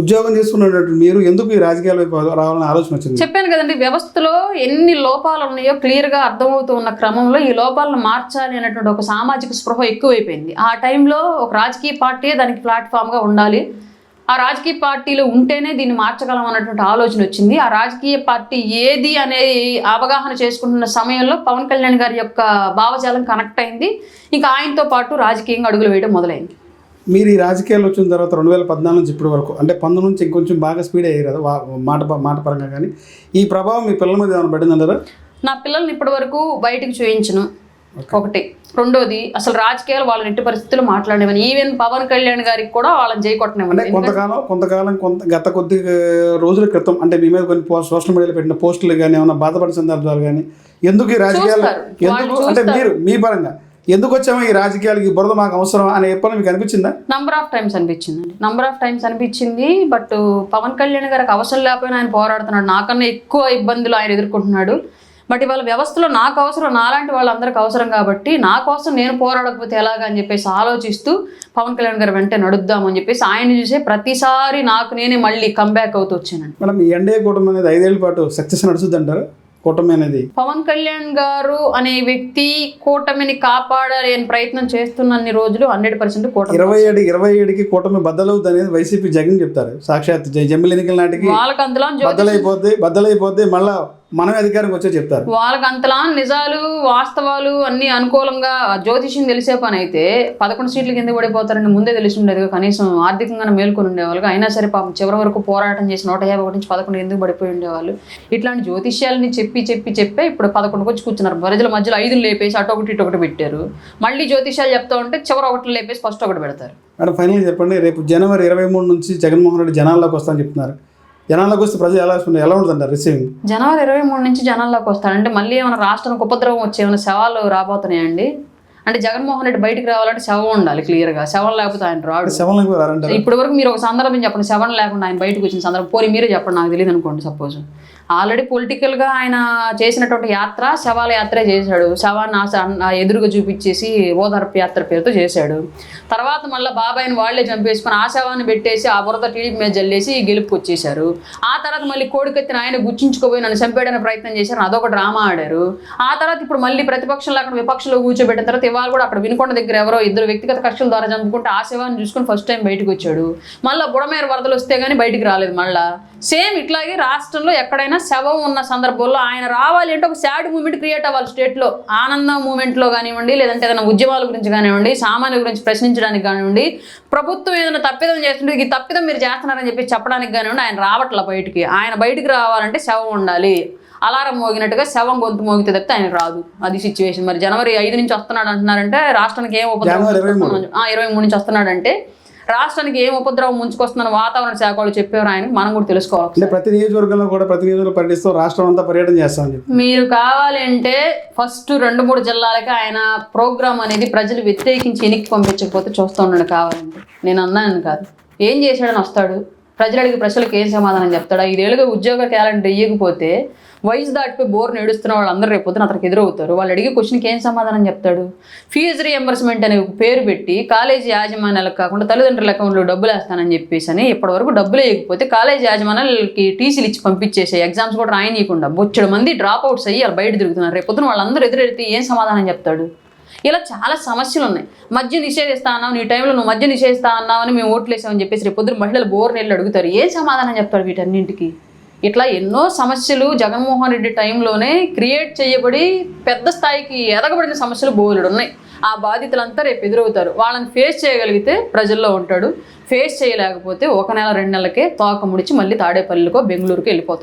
ఉద్యోగం చేసుకున్నటువంటి మీరు ఎందుకు ఈ రాజకీయాల వైపు రావాలని ఆలోచన వచ్చింది? చెప్పాను కదండి వ్యవస్థలో ఎన్ని లోపాలు ఉన్నాయో క్లియర్గా అర్థమవుతూ ఉన్న క్రమంలో ఈ లోపాలను మార్చాలి అనేటువంటి ఒక సామాజిక స్పృహ ఎక్కువైపోయింది. ఆ టైంలో ఒక రాజకీయ పార్టీ దానికి ప్లాట్ఫామ్గా ఉండాలి. ఆ రాజకీయ పార్టీలు ఉంటేనే దీన్ని మార్చగలం అన్నటువంటి ఆలోచన వచ్చింది. ఆ రాజకీయ పార్టీ ఏది అనేది అవగాహన చేసుకుంటున్న సమయంలో పవన్ కళ్యాణ్ గారి యొక్క భావజాలం కనెక్ట్ అయింది. ఇంకా ఆయనతో పాటు రాజకీయంగా అడుగులు వేయడం మొదలైంది. మీరు ఈ రాజకీయాలు వచ్చిన తర్వాత రెండు వేల పద్నాలుగు నుంచి ఇప్పటి వరకు అంటే పంతొమ్మిది నుంచి ఇంకొంచెం బాగా స్పీడ్ అయ్యారు కదా మాట మాట పరంగా కానీ ఈ ప్రభావం మీ పిల్లల మీద ఏమైనా పడిందంటారా నా పిల్లల్ని ఇప్పటి వరకు బయటికి చూయించను. ఒకటి. రెండోది అసలు రాజకీయాలు వాళ్ళని ఎట్టి పరిస్థితుల్లో మాట్లాడేవని ఈవెన్ పవన్ కళ్యాణ్ గారికి కూడా వాళ్ళని చేయకొట్టనివ్వండి కొంతకాలం కొంతకాలం కొంత గత కొద్ది రోజుల క్రితం అంటే మీ మీద కొన్ని సోషల్ మీడియాలో పెట్టిన పోస్టులు కానీ ఏమైనా బాధపడిన సందర్భాలు కానీ ఎందుకు ఈ రాజకీయాలు. ఎందుకు అంటే మీరు మీ పరంగా ఎందుకు వచ్చామో ఈ రాజకీయాలకి బురద మాకు అవసరం అని ఎప్పుడు మీకు అనిపించిందా? నంబర్ ఆఫ్ టైమ్స్ అనిపించిందండి. నంబర్ ఆఫ్ టైమ్స్ అనిపించింది బట్ పవన్ కళ్యాణ్ గారికి అవసరం లేకపోయినా ఆయన పోరాడుతున్నాడు. నాకన్నా ఎక్కువ ఇబ్బందులు ఆయన ఎదుర్కొంటున్నాడు. బట్ ఇవాళ వ్యవస్థలో నాకు అవసరం నాలాంటి వాళ్ళందరికీ అవసరం కాబట్టి నా కోసం నేను పోరాడకపోతే ఎలాగా అని చెప్పేసి ఆలోచిస్తూ పవన్ కళ్యాణ్ గారు వెంటనే నడుద్దామని చెప్పేసి ఆయన చూసే ప్రతిసారి నాకు నేనే మళ్ళీ కంబ్యాక్ అవుతూ వచ్చానండి. మేడం ఈ ఎన్డీఏ కూటమి అనేది ఐదేళ్ళ పాటు సక్సెస్ నడుస్తుంది అంటారు కూటమి అనేది పవన్ కళ్యాణ్ గారు అనే వ్యక్తి కూటమిని కాపాడలేని ప్రయత్నం చేస్తున్నన్ని రోజులు హండ్రెడ్ పర్సెంట్ కూటమి. ఇరవై ఏడు ఇరవై ఏడుకి కూటమి బద్దలవుతుంది అనేది వైసీపీ జగన్ చెప్తారు. సాక్షాత్ జ- జమ్మిలి ఎన్నికల నాటికి బద్దలైపోద్ది బద్దలైపోద్ది మళ్ళా మనమే అధికారంకి వచ్చే చెప్తారు. వాళ్ళకి అంతలా నిజాలు వాస్తవాలు అన్ని అనుకూలంగా జ్యోతిష్యం తెలిసే పని అయితే పదకొండు సీట్ల కింద పడిపోతారని ముందే తెలిసి ఉండేది కనీసం ఆర్థికంగా మేల్కొని ఉండేవాళ్ళు. అయినా సరే పాపం చివరి వరకు పోరాటం చేసి నూట యాభై ఒకటి నుంచి పదకొండు ఎందుకు పడిపోయి ఉండేవాళ్ళు? ఇట్లాంటి జ్యోతిష్యాలని చెప్పి చెప్పి చెప్పే ఇప్పుడు పదకొండుకి వచ్చి కూర్చున్నారు. ప్రజల మధ్యలో ఐదులు లేపేసి అటు ఒకటి ఇటు ఒకటి పెట్టారు. మళ్ళీ జ్యోతిష్యాలు చెప్తా ఉంటే చివరి ఒకటి లేపేసి ఫస్ట్ ఒకటి పెడతారు. మేడం ఫైనల్గా చెప్పండి రేపు జనవరి ఇరవై మూడు నుంచి జగన్మోహన్ రెడ్డి జనాల్లోకి వస్తామని చెప్తున్నారు. జనాల్లోకి వస్తే ప్రజలు ఎలా వస్తుంది ఎలా ఉంటుందంటారు రిసీవింగ్ జనవరి ఇరవై మూడు నుంచి జనాల్లోకి వస్తారంటే మళ్ళీ ఏమైనా రాష్ట్రానికి ఉపద్రవం వచ్చే ఏమైనా సవాళ్ళు రాబోతున్నాయండి? అంటే జగన్మోహన్ రెడ్డి బయటికి రావాలంటే శవం ఉండాలి క్లియర్గా శవం లేకపోతే ఆయన రాడు. రారంటారు? ఇప్పటి వరకు మీరు ఒక సందర్భం చెప్పండి. శవం లేకుండా ఆయన బయటకు వచ్చిన సందర్భం. పోనీ మీరే చెప్పండి నాకు తెలియదు అనుకోండి సపోజ్ ఆల్రెడీ పొలిటికల్గా ఆయన చేసినటువంటి యాత్ర శవాల యాత్రే చేశాడు. శవాన్ని ఎదురుగా చూపించేసి ఓదార్పు యాత్ర పేరుతో చేశాడు. తర్వాత మళ్ళీ బాబాయిని వాళ్ళే చంపేసుకొని ఆ శవాన్ని పెట్టేసి ఆ బురద టీడీపీ మీద జల్లేసి గెలుపుకి వచ్చేసారు ఆ తర్వాత మళ్ళీ కోడికెత్తిన ఆయన గుచ్చించుకోపోయి నన్ను చంపేయడానికి ప్రయత్నం చేశారు. అదొక డ్రామా ఆడారు. ఆ తర్వాత ఇప్పుడు మళ్ళీ ప్రతిపక్షంలో అక్కడ విపక్షంలో కూర్చోబెట్టిన తర్వాత ఇవాళ కూడా అక్కడ వినుకొండ దగ్గర ఎవరో ఇద్దరు వ్యక్తిగత కక్షల ద్వారా చంపుకుంటే ఆ శవాన్ని చూసుకొని ఫస్ట్ టైం బయటకు వచ్చాడు. మళ్ళీ బుడమేర వరదలు వస్తే కానీ బయటికి రాలేదు మళ్ళా. సేమ్ ఇట్లాగే రాష్ట్రంలో ఎక్కడైనా శవం ఉన్న సందర్భంలో ఆయన రావాలి అంటే ఒక సాడ్ మూమెంట్ క్రియేట్ అవ్వాలి స్టేట్లో ఆనందం మూమెంట్లో కానివ్వండి లేదంటే ఏదైనా ఉద్యమాల గురించి కానివ్వండి సామాన్యుల గురించి ప్రశ్నించడానికి కానివ్వండి ప్రభుత్వం ఏదైనా తప్పిదం చేస్తుంటే ఈ తప్పిదం మీరు చేస్తున్నారని చెప్పి చెప్పడానికి కానివ్వండి ఆయన రావట్ల బయటికి. ఆయన బయటికి రావాలంటే శవం ఉండాలి. అలారం మోగినట్టుగా శవం గొంతు మోగితే తప్పితే ఆయన రాదు. అది సిచ్యువేషన్ మరి జనవరి ఐదు నుంచి వస్తున్నాడు అంటున్నారంటే రాష్ట్రానికి ఏం ఉపద్రవం ఇరవై మూడు. నుంచి వస్తున్నాడంటే రాష్ట్రానికి ఏం ఉపద్రవం ముంచుకొస్తుందని వాతావరణ శాఖ వాళ్ళు చెప్పారు ఆయనకి. మనం కూడా తెలుసుకోవాలి అంటే ప్రతి నియోజకవర్గంలో కూడా ప్రతి నియోజకవర్గం పర్యటిస్తూ రాష్ట్రం అంతా పర్యటన చేస్తామని చెప్పి. మీరు కావాలి అంటే ఫస్ట్ రెండు మూడు జిల్లాలకి ఆయన ప్రోగ్రామ్ అనేది ప్రజలు వ్యతిరేకించి ఎనికి పంపించకపోతే చూస్తూ ఉండండి కావాలంటే. నేను అన్నాను కాదు. ఏం చేశాడని వస్తాడు? ప్రజలు అడిగే ప్రశ్నలకు ఏం సమాధానం చెప్తాడు? ఐదేళ్ళుగా ఉద్యోగ క్యాలెండర్ ఇవ్వకపోతే వయసు దాటిపోయి బోర్ నేడుస్తున్న వాళ్ళందరూ రేపు పొద్దున అతనికి ఎదురవుతారు? వాళ్ళు అడిగే క్వశ్చన్కి ఏం సమాధానం చెప్తాడు? ఫీజు రియంబర్స్మెంట్ అనే పేరు పెట్టి కాలేజీ యాజమాన్యాలకు కాకుండా తల్లిదండ్రుల అకౌంట్లో డబ్బులు వేస్తానని చెప్పేసి అని ఇప్పటివరకు డబ్బులు వేయకపోతే కాలేజీ యాజమాన్యాలకి టీసీలు ఇచ్చి పంపించేసే ఎగ్జామ్స్ కూడా రాయనీయకుండా బొచ్చడు మంది డ్రాప్ అవుట్స్ అయ్యి వాళ్ళు బయట తిరుగుతున్నారు. రేపు పొద్దున వాళ్ళందరూ ఎదురెడితే ఏం సమాధానం చెప్తాడు? ఇలా చాలా సమస్యలు ఉన్నాయి. మద్యం నిషేధిస్తా అన్నావు నీ టైంలో నువ్వు మద్యం నిషేధిస్తా అన్నావు అని మేము ఓట్లు వేసామని చెప్పేసి రేపు పొద్దున మహిళలు బోర్ నీళ్ళు అడుగుతారు. ఏ సమాధానం చెప్తారు వీటన్నింటికి? ఇట్లా ఎన్నో సమస్యలు జగన్మోహన్ రెడ్డి టైంలోనే క్రియేట్ చేయబడి పెద్ద స్థాయికి ఎదగబడిన సమస్యలు బోలుడు ఉన్నాయి. ఆ బాధితులంతా రేపు ఎదురవుతారు. వాళ్ళని ఫేస్ చేయగలిగితే ప్రజల్లో ఉంటాడు. ఫేస్ చేయలేకపోతే ఒక నెల రెండు నెలలకే తోక ముడిచి మళ్ళీ తాడేపల్లికో బెంగళూరుకో వెళ్ళిపోతాడు.